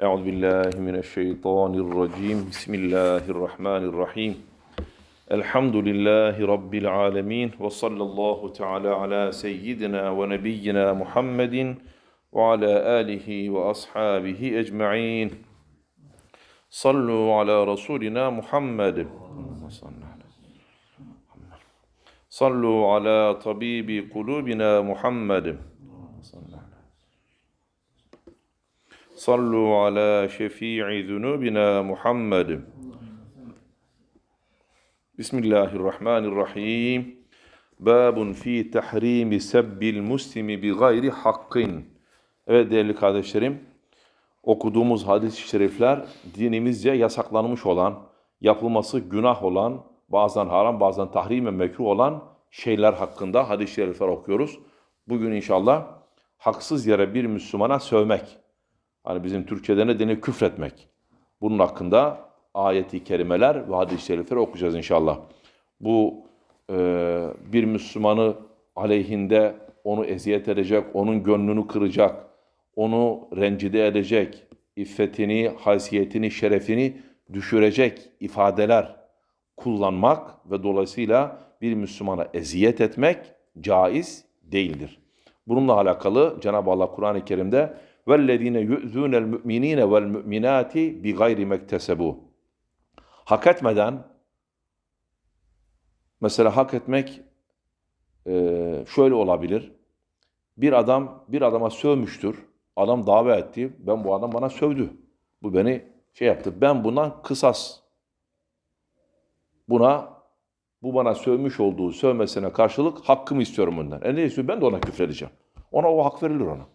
Euzu billahi mineşşeytanirracim. Bismillahirrahmanirrahim. Elhamdülillahi rabbil alamin ve sallallahu teala ala seyyidina ve nebiyyina Muhammedin ve ala alihi ve ashabihi ecmaîn. Sallu ala rasulina Muhammed. Sallu ala tabibi kulubina Muhammed. Sallallahu صلوا على شفيع ذنوبنا محمد بسم الله الرحمن الرحيم باب في تحريم سب المسلم بغير حق Evet değerli kardeşlerim, okuduğumuz hadis-i şerifler dinimizce yasaklanmış olan, yapılması günah olan, bazen haram bazen tahrim ve mekruh olan şeyler hakkında hadis-i şerifler okuyoruz. Bugün inşallah haksız yere bir Müslümana sövmek, hani bizim Türkçe'de ne denir küfretmek. Bunun hakkında ayeti kerimeler ve hadis-i şerifler okuyacağız inşallah. Bu e, bir Müslümanı aleyhinde onu eziyet edecek, onun gönlünü kıracak, onu rencide edecek, iffetini, haysiyetini, şerefini düşürecek ifadeler kullanmak ve dolayısıyla bir Müslümana eziyet etmek caiz değildir. Bununla alakalı Cenab-ı Allah Kur'an-ı Kerim'de وَالَّذ۪ينَ يُؤْذُونَ الْمُؤْمِن۪ينَ وَالْمُؤْمِنَاتِ بِغَيْرِ مَكْتَسَبُوا Hak etmeden, mesela hak etmek e, şöyle olabilir. Bir adam bir adama sövmüştür. Adam dava etti. Ben bu adam bana sövdü. Bu beni şey yaptı. Ben bundan kısas. Buna bu bana sövmüş olduğu sövmesine karşılık hakkımı istiyorum bundan. E ne istiyor? Ben de ona küfredeceğim. Ona o hak verilir ona.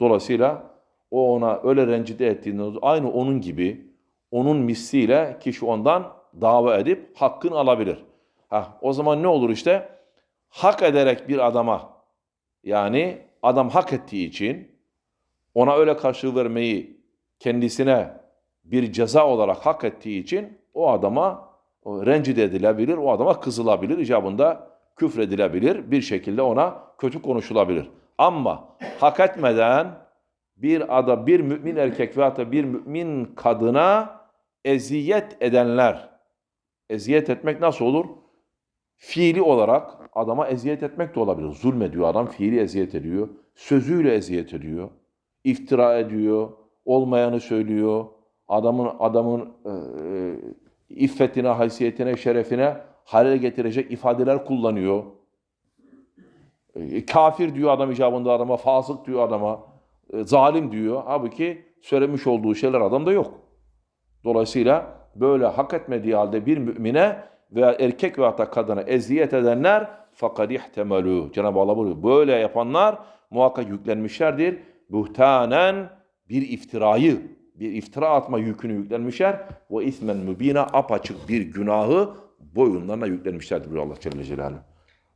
Dolayısıyla o ona öyle rencide ettiğinde aynı onun gibi onun misliyle kişi ondan dava edip hakkını alabilir. Ha, o zaman ne olur işte? Hak ederek bir adama yani adam hak ettiği için ona öyle karşılığı vermeyi kendisine bir ceza olarak hak ettiği için o adama rencide edilebilir, o adama kızılabilir, icabında küfredilebilir, bir şekilde ona kötü konuşulabilir. Ama hak etmeden bir ada bir mümin erkek veya da bir mümin kadına eziyet edenler, eziyet etmek nasıl olur? Fiili olarak adama eziyet etmek de olabilir. Zulmediyor adam, fiili eziyet ediyor. Sözüyle eziyet ediyor. iftira ediyor. Olmayanı söylüyor. Adamın adamın e, iffetine, haysiyetine, şerefine halel getirecek ifadeler kullanıyor. E, kafir diyor adam icabında adama, fasık diyor adama, e, zalim diyor. Halbuki söylemiş olduğu şeyler adamda yok. Dolayısıyla böyle hak etmediği halde bir mümine veya erkek veya da kadına eziyet edenler fakat ihtemelu. Cenab-ı Allah buyuruyor. Böyle yapanlar muhakkak yüklenmişlerdir. Buhtanen bir iftirayı, bir iftira atma yükünü yüklenmişler. Ve ismen mübine apaçık bir günahı boyunlarına yüklenmişlerdir Allah Celle Celaluhu.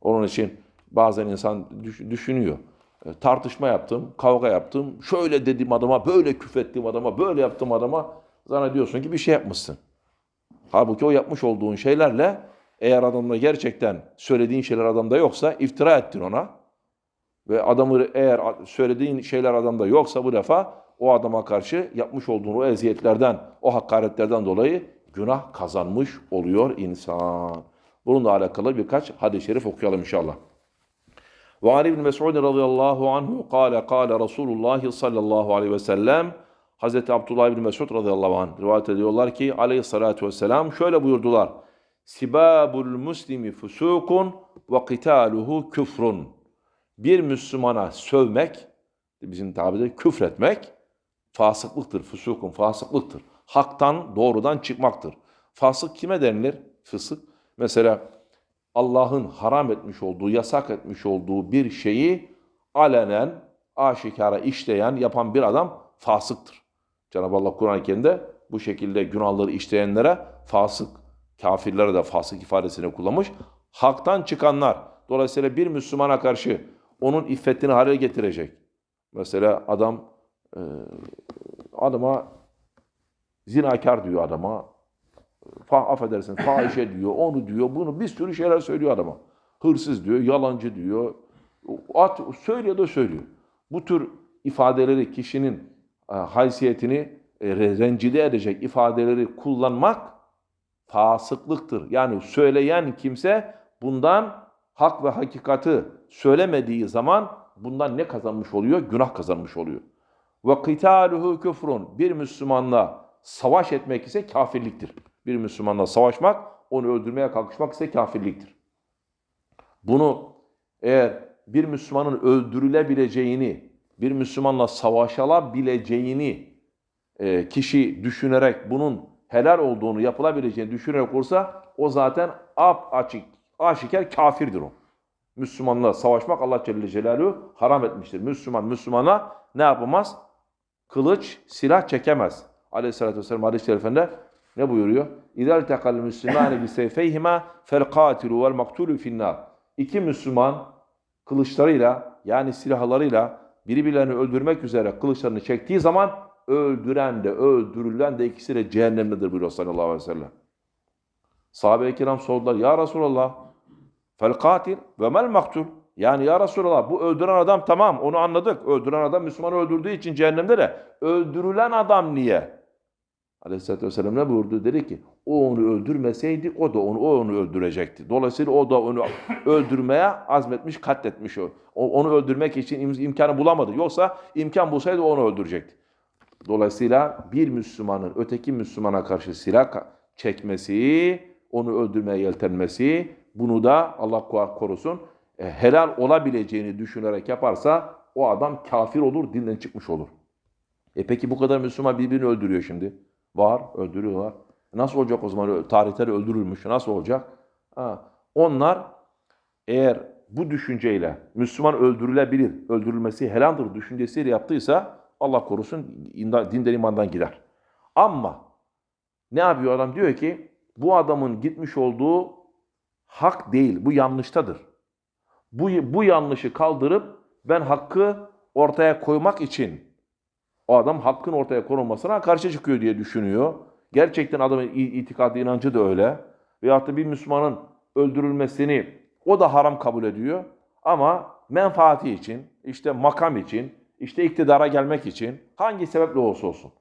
Onun için bazen insan düşünüyor. E, tartışma yaptım, kavga yaptım, şöyle dedim adama, böyle küfrettim adama, böyle yaptım adama. Zannediyorsun ki bir şey yapmışsın. Halbuki o yapmış olduğun şeylerle eğer adamla gerçekten söylediğin şeyler adamda yoksa iftira ettin ona. Ve adamı eğer söylediğin şeyler adamda yoksa bu defa o adama karşı yapmış olduğun o eziyetlerden, o hakaretlerden dolayı günah kazanmış oluyor insan. Bununla alakalı birkaç hadis-i şerif okuyalım inşallah. Ve Ali bin Mes'ud radıyallahu anhu kâle kâle Resulullah sallallahu aleyhi ve sellem Hazreti Abdullah bin Mesud radıyallahu anh rivayet ediyorlar ki aleyhissalatü vesselam şöyle buyurdular. Sibabul muslimi fusukun ve qitaluhu küfrun. Bir Müslümana sövmek, bizim tabirde küfretmek fasıklıktır. Fusukun fasıklıktır. Haktan doğrudan çıkmaktır. Fasık kime denilir? Fısık. Mesela Allah'ın haram etmiş olduğu, yasak etmiş olduğu bir şeyi alenen, aşikara işleyen, yapan bir adam fasıktır. Cenab-ı Allah Kur'an-ı Kerim'de bu şekilde günahları işleyenlere fasık, kafirlere de fasık ifadesini kullanmış. Haktan çıkanlar, dolayısıyla bir Müslümana karşı onun iffetini hale getirecek. Mesela adam e, adama zinakar diyor adama, fa, affedersin fahişe diyor, onu diyor, bunu bir sürü şeyler söylüyor adama. Hırsız diyor, yalancı diyor, at, söylüyor da söylüyor. Bu tür ifadeleri kişinin e, haysiyetini e, rencide edecek ifadeleri kullanmak fasıklıktır. Yani söyleyen kimse bundan hak ve hakikati söylemediği zaman bundan ne kazanmış oluyor? Günah kazanmış oluyor. Ve kitaluhu küfrun. Bir Müslümanla savaş etmek ise kafirliktir. Bir Müslümanla savaşmak, onu öldürmeye kalkışmak ise kafirliktir. Bunu eğer bir Müslümanın öldürülebileceğini, bir Müslümanla savaşılabileceğini e, kişi düşünerek bunun helal olduğunu yapılabileceğini düşünerek olursa o zaten ap açık, aşikar kafirdir o. Müslümanla savaşmak Allah Celle Celaluhu haram etmiştir. Müslüman Müslümana ne yapamaz? Kılıç, silah çekemez. Aleyhisselatü Vesselam hadis-i şerifinde ne buyuruyor? İzel tekal müslümane bi seyfeyhima fel katilu vel maktulu finnar. İki Müslüman kılıçlarıyla yani silahlarıyla birbirlerini öldürmek üzere kılıçlarını çektiği zaman öldüren de öldürülen de ikisi de cehennemdedir buyuruyor sallallahu aleyhi ve sellem. Sahabe-i kiram sordular. Ya Resulallah fel katil ve maktul. Yani ya Resulallah bu öldüren adam tamam onu anladık. Öldüren adam Müslümanı öldürdüğü için cehennemde de öldürülen adam niye? Aleyhisselatü Vesselam ne buyurdu? Dedi ki o onu öldürmeseydi o da onu, o onu öldürecekti. Dolayısıyla o da onu öldürmeye azmetmiş, katletmiş o. onu öldürmek için im- imkanı bulamadı. Yoksa imkan bulsaydı onu öldürecekti. Dolayısıyla bir Müslümanın öteki Müslümana karşı silah çekmesi, onu öldürmeye yeltenmesi, bunu da Allah ko- korusun e, helal olabileceğini düşünerek yaparsa o adam kafir olur, dinden çıkmış olur. E peki bu kadar Müslüman birbirini öldürüyor şimdi. Var, öldürüyorlar. Nasıl olacak o zaman? Tarihte de öldürülmüş. Nasıl olacak? Ha. Onlar eğer bu düşünceyle Müslüman öldürülebilir, öldürülmesi helaldir düşüncesiyle yaptıysa Allah korusun dinden imandan gider. Ama ne yapıyor adam? Diyor ki bu adamın gitmiş olduğu hak değil, bu yanlıştadır. Bu, bu yanlışı kaldırıp ben hakkı ortaya koymak için o adam hakkın ortaya konulmasına karşı çıkıyor diye düşünüyor. Gerçekten adamın itikadı, inancı da öyle. Veyahut da bir Müslümanın öldürülmesini o da haram kabul ediyor. Ama menfaati için, işte makam için, işte iktidara gelmek için hangi sebeple olursa olsun.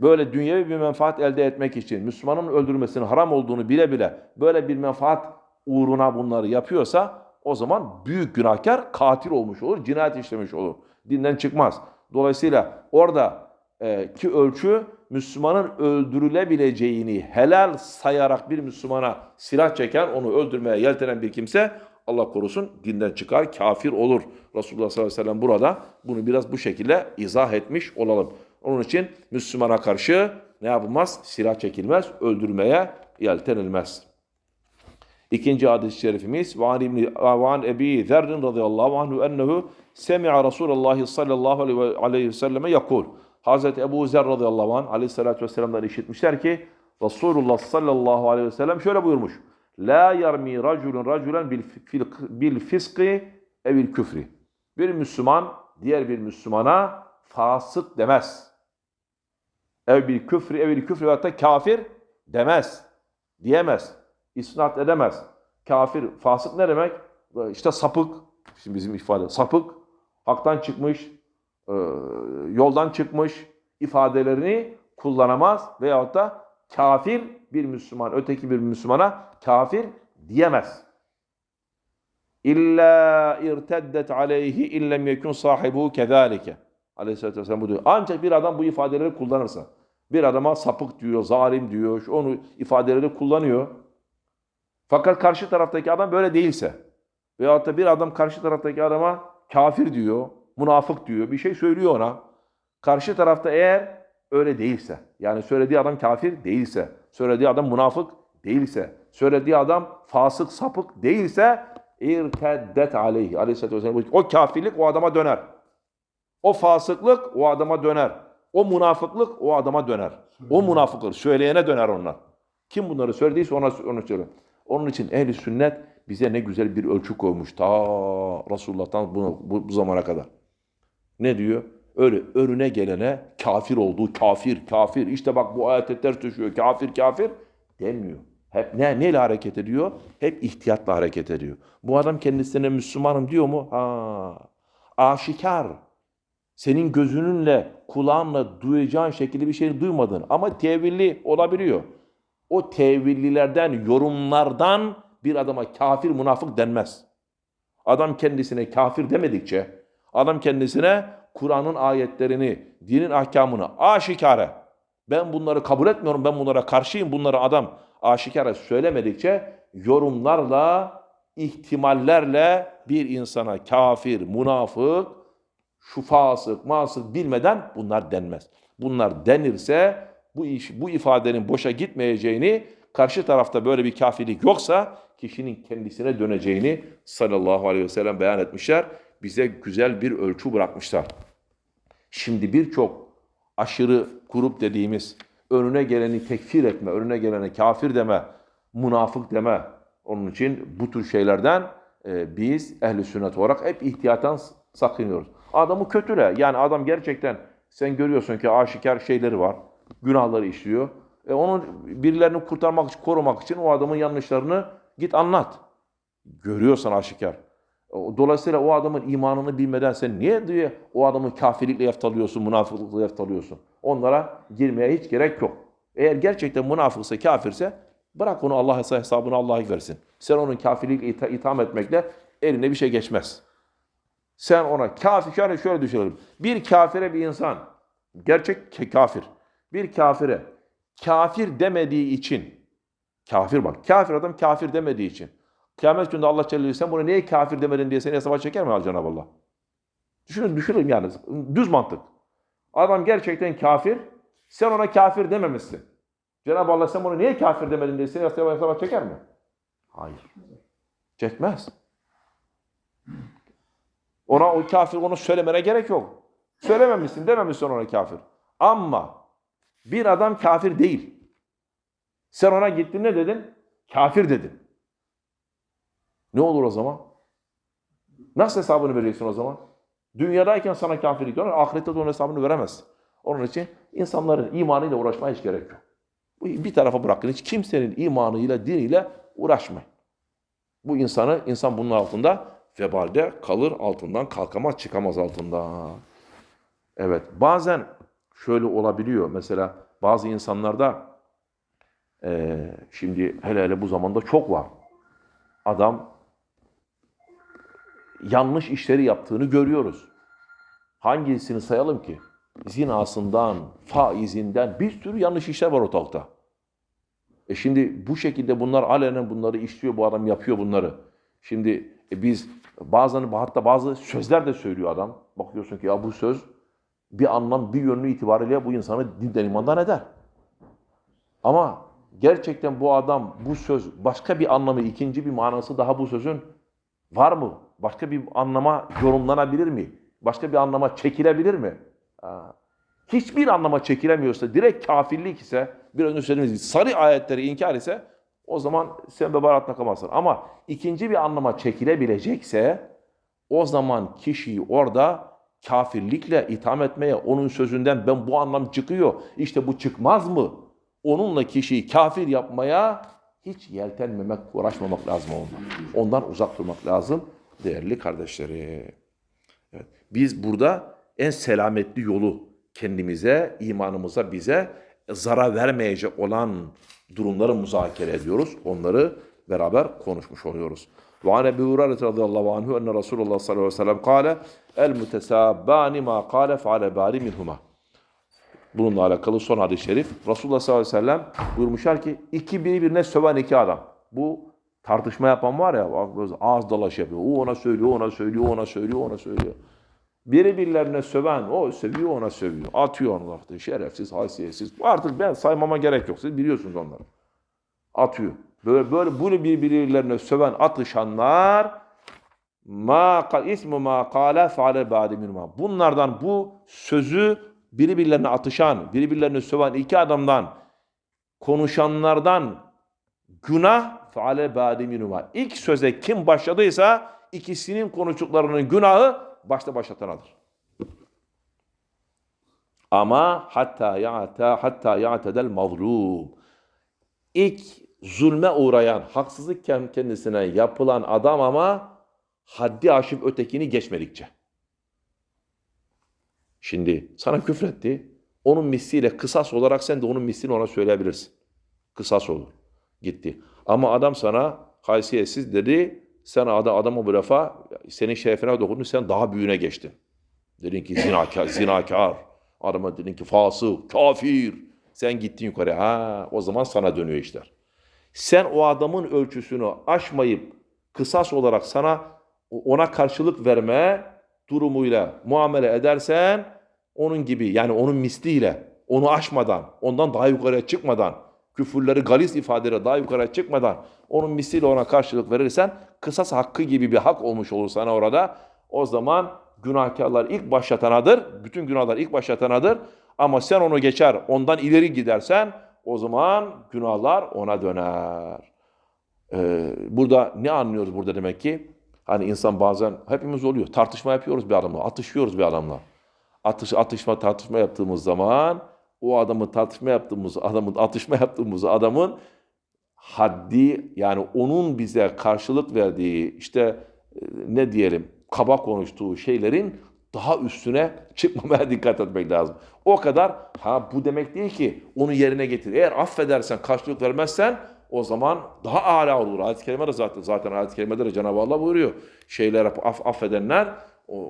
Böyle dünyevi bir menfaat elde etmek için Müslümanın öldürülmesinin haram olduğunu bile bile böyle bir menfaat uğruna bunları yapıyorsa o zaman büyük günahkar katil olmuş olur, cinayet işlemiş olur. Dinden çıkmaz. Dolayısıyla orada e, ki ölçü Müslümanın öldürülebileceğini helal sayarak bir Müslümana silah çeken, onu öldürmeye yeltenen bir kimse Allah korusun dinden çıkar, kafir olur. Resulullah sallallahu aleyhi ve sellem burada bunu biraz bu şekilde izah etmiş olalım. Onun için Müslümana karşı ne yapılmaz? Silah çekilmez, öldürmeye yeltenilmez. İkinci hadis-i şerifimiz Van İbni Van Ebi Zerrin radıyallahu anhu ennehu semi'a Resulullah sallallahu aleyhi ve, ve selleme yakul. Hazreti Ebu Zer radıyallahu anh aleyhissalatü vesselam'dan işitmişler ki Resulullah sallallahu aleyhi ve sellem şöyle buyurmuş. La yarmi raculun raculen bil, fil, bil fiski evil küfri. Bir Müslüman diğer bir Müslümana fasık demez. Ev bil küfri evil küfri veyahut da kafir demez. Diyemez. İsnat edemez. Kafir, fasık ne demek? İşte sapık. Şimdi bizim ifade sapık, haktan çıkmış, e, yoldan çıkmış ifadelerini kullanamaz veyahut da kafir bir Müslüman öteki bir Müslümana kafir diyemez. İlla irteddet aleyhi illem yekun sahibu kezalike. Aleyhisselatü Vesselam bu diyor. Ancak bir adam bu ifadeleri kullanırsa, bir adama sapık diyor, zalim diyor, onu ifadeleri kullanıyor. Fakat karşı taraftaki adam böyle değilse veyahut da bir adam karşı taraftaki adama kafir diyor, münafık diyor, bir şey söylüyor ona. Karşı tarafta eğer öyle değilse, yani söylediği adam kafir değilse, söylediği adam münafık değilse, söylediği adam fasık, sapık değilse irteddet aleyhi. Aleyhisselatü Vesselam o kafirlik o adama döner. O fasıklık o adama döner. O münafıklık o adama döner. O münafıklık söyleyene döner onlar. Kim bunları söylediyse ona onu söyle. Onun için ehli sünnet bize ne güzel bir ölçü koymuş ta Resulullah'tan bu, bu, bu zamana kadar. Ne diyor? Öyle önüne gelene kafir olduğu kafir kafir işte bak bu ayette ters düşüyor kafir kafir demiyor. Hep ne neyle hareket ediyor? Hep ihtiyatla hareket ediyor. Bu adam kendisine Müslümanım diyor mu? Ha. Aşikar. senin gözününle, kulağınla duyacağın şekilde bir şey duymadın ama tevilli olabiliyor. O tevillilerden, yorumlardan bir adama kafir, münafık denmez. Adam kendisine kafir demedikçe, adam kendisine Kur'an'ın ayetlerini, dinin ahkamını aşikare, ben bunları kabul etmiyorum, ben bunlara karşıyım, bunları adam aşikare söylemedikçe yorumlarla, ihtimallerle bir insana kafir, münafık, şu fasık, masık bilmeden bunlar denmez. Bunlar denirse bu iş, bu ifadenin boşa gitmeyeceğini, karşı tarafta böyle bir kafirlik yoksa kişinin kendisine döneceğini sallallahu aleyhi ve sellem beyan etmişler. Bize güzel bir ölçü bırakmışlar. Şimdi birçok aşırı grup dediğimiz önüne geleni tekfir etme, önüne geleni kafir deme, münafık deme. Onun için bu tür şeylerden e, biz ehli sünnet olarak hep ihtiyatan sakınıyoruz. Adamı kötüle. Yani adam gerçekten sen görüyorsun ki aşikar şeyleri var. Günahları işliyor. E onun birilerini kurtarmak için, korumak için o adamın yanlışlarını git anlat. Görüyorsan aşikar. Dolayısıyla o adamın imanını bilmeden sen niye diye o adamı kafirlikle yaftalıyorsun, münafıklıkla yaftalıyorsun? Onlara girmeye hiç gerek yok. Eğer gerçekten münafıksa, kafirse bırak onu Allah hesabını Allah'a versin. Sen onun kafirlikle itham etmekle eline bir şey geçmez. Sen ona kafir, şöyle şöyle düşünelim. Bir kafire bir insan, gerçek kafir, bir kafire kafir demediği için, kafir bak, kafir adam kafir demediği için, kıyamet gününde Allah Celle sen bunu niye kafir demedin diye seni hesaba çeker mi Cenab-ı Allah? Düşünün, düşünün yani, düz mantık. Adam gerçekten kafir, sen ona kafir dememişsin. Cenab-ı Allah sen bunu niye kafir demedin diye seni hesaba çeker mi? Hayır. Çekmez. Ona o kafir onu söylemene gerek yok. Söylememişsin, dememişsin ona kafir. Ama bir adam kafir değil. Sen ona gittin ne dedin? Kafir dedin. Ne olur o zaman? Nasıl hesabını vereceksin o zaman? Dünyadayken sana kafirlik diyorlar, ahirette de onun hesabını veremez. Onun için insanların imanıyla uğraşmaya hiç gerek yok. Bu bir tarafa bırakın. Hiç kimsenin imanıyla, diniyle uğraşmayın. Bu insanı, insan bunun altında vebalde kalır altından, kalkamaz, çıkamaz altından. Evet, bazen şöyle olabiliyor. Mesela bazı insanlarda e, şimdi hele hele bu zamanda çok var. Adam yanlış işleri yaptığını görüyoruz. Hangisini sayalım ki? Zinasından, faizinden bir sürü yanlış işler var ortalıkta. E şimdi bu şekilde bunlar alenen bunları işliyor, bu adam yapıyor bunları. Şimdi e biz bazen hatta bazı sözler de söylüyor adam. Bakıyorsun ki ya bu söz bir anlam, bir yönlü itibariyle bu insanı dinden imandan eder. Ama gerçekten bu adam, bu söz başka bir anlamı, ikinci bir manası daha bu sözün var mı? Başka bir anlama yorumlanabilir mi? Başka bir anlama çekilebilir mi? Hiçbir anlama çekilemiyorsa, direkt kafirlik ise, bir önce söylediğimiz gibi sarı ayetleri inkar ise o zaman sen bebaratla kalmazsın. Ama ikinci bir anlama çekilebilecekse o zaman kişiyi orada kafirlikle itham etmeye, onun sözünden ben bu anlam çıkıyor, işte bu çıkmaz mı? Onunla kişiyi kafir yapmaya hiç yeltenmemek, uğraşmamak lazım ondan. Ondan uzak durmak lazım değerli kardeşlerim. Evet. Biz burada en selametli yolu kendimize, imanımıza, bize zarar vermeyecek olan durumları müzakere ediyoruz. Onları beraber konuşmuş oluyoruz. Ve an Ebu Hureyre radıyallahu anhu enne Resulullah sallallahu aleyhi ve sellem kâle el mütesabbani ma kâle feale bari minhuma. Bununla alakalı son hadis-i şerif. Resulullah sallallahu aleyhi ve sellem buyurmuşlar ki iki birbirine söven iki adam. Bu tartışma yapan var ya ağız dalaş yapıyor. O ona söylüyor, ona söylüyor, ona söylüyor, ona söylüyor. Biri söven, o sövüyor, ona sövüyor. Atıyor onları. Şerefsiz, haysiyetsiz. Artık ben saymama gerek yok. Siz biliyorsunuz onları. Atıyor. Böyle böyle bunu birbirlerine söven, atışanlar ma ismu ma qala faale minhuma. Bunlardan bu sözü birbirlerine atışan, birbirlerine söven iki adamdan konuşanlardan günah faale ba'de minhuma. İlk söze kim başladıysa ikisinin konuştuklarının günahı başta başlatanadır. Ama hatta ya'ta hatta ya'tedel mazlum. İlk zulme uğrayan, haksızlık kendisine yapılan adam ama haddi aşıp ötekini geçmedikçe. Şimdi sana küfretti. Onun misliyle kısas olarak sen de onun mislini ona söyleyebilirsin. Kısas olur. Gitti. Ama adam sana haysiyetsiz dedi. Sen adam, adamı bu defa senin şerefine dokundu. Sen daha büyüğüne geçtin. Dedin ki zinakar, zinakar. Adama dedin ki fasık, kafir. Sen gittin yukarı. Ha, o zaman sana dönüyor işler. Sen o adamın ölçüsünü aşmayıp kısas olarak sana ona karşılık verme durumuyla muamele edersen onun gibi yani onun misliyle onu aşmadan, ondan daha yukarıya çıkmadan, küfürleri galis ifadeleri daha yukarıya çıkmadan onun misliyle ona karşılık verirsen kısas hakkı gibi bir hak olmuş olur sana orada. O zaman günahkarlar ilk başlatanadır. Bütün günahlar ilk başlatanadır. Ama sen onu geçer, ondan ileri gidersen o zaman günahlar ona döner. Ee, burada ne anlıyoruz burada demek ki? Hani insan bazen hepimiz oluyor. Tartışma yapıyoruz bir adamla, atışıyoruz bir adamla. Atış, atışma, tartışma yaptığımız zaman o adamı tartışma yaptığımız adamın, atışma yaptığımız adamın haddi yani onun bize karşılık verdiği işte e, ne diyelim kaba konuştuğu şeylerin daha üstüne çıkmamaya dikkat etmek lazım. O kadar ha bu demek değil ki onu yerine getir. Eğer affedersen karşılık vermezsen o zaman daha âlâ olur. Ayet-i Kerime'de zaten zaten ayet-i Kerime'de de Cenab-ı Allah buyuruyor. Şeyler aff, affedenler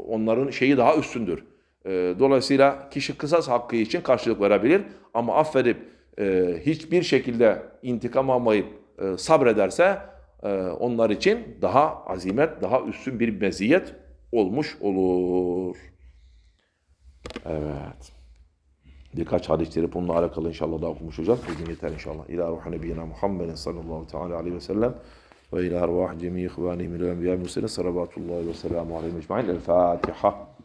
onların şeyi daha üstündür. Ee, dolayısıyla kişi kısas hakkı için karşılık verebilir ama affedip e, hiçbir şekilde intikam almayıp e, sabrederse e, onlar için daha azimet, daha üstün bir meziyet olmuş olur. Evet. Birkaç hadis şerif bununla alakalı inşallah daha okumuş olacağız. Bugün yeter inşallah. İlâ ruhu nebiyyina Muhammedin sallallahu teala aleyhi ve sellem ve ilâ arvah cemî ihvânihim ilâ enbiyâ mürselin salavatullahi ve selamu aleyhim ecmaîn. El Fatiha.